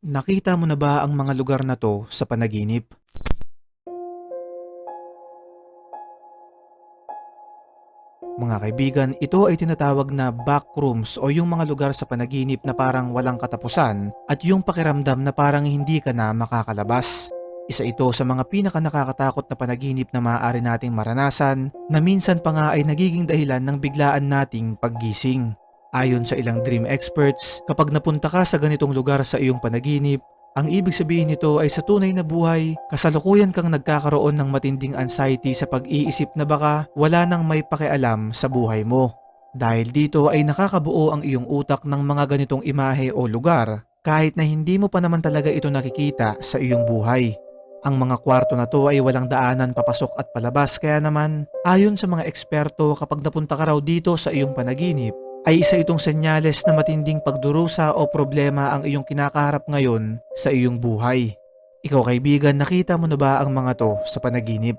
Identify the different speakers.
Speaker 1: Nakita mo na ba ang mga lugar na to sa panaginip? Mga kaibigan, ito ay tinatawag na backrooms o yung mga lugar sa panaginip na parang walang katapusan at yung pakiramdam na parang hindi ka na makakalabas. Isa ito sa mga pinaka nakakatakot na panaginip na maaari nating maranasan na minsan pa nga ay nagiging dahilan ng biglaan nating paggising. Ayon sa ilang dream experts, kapag napunta ka sa ganitong lugar sa iyong panaginip, ang ibig sabihin nito ay sa tunay na buhay, kasalukuyan kang nagkakaroon ng matinding anxiety sa pag-iisip na baka wala nang may pakialam sa buhay mo. Dahil dito ay nakakabuo ang iyong utak ng mga ganitong imahe o lugar kahit na hindi mo pa naman talaga ito nakikita sa iyong buhay. Ang mga kwarto na to ay walang daanan papasok at palabas kaya naman ayon sa mga eksperto kapag napunta ka raw dito sa iyong panaginip ay isa itong senyales na matinding pagdurusa o problema ang iyong kinakaharap ngayon sa iyong buhay. Ikaw kaibigan, nakita mo na ba ang mga to sa panaginip?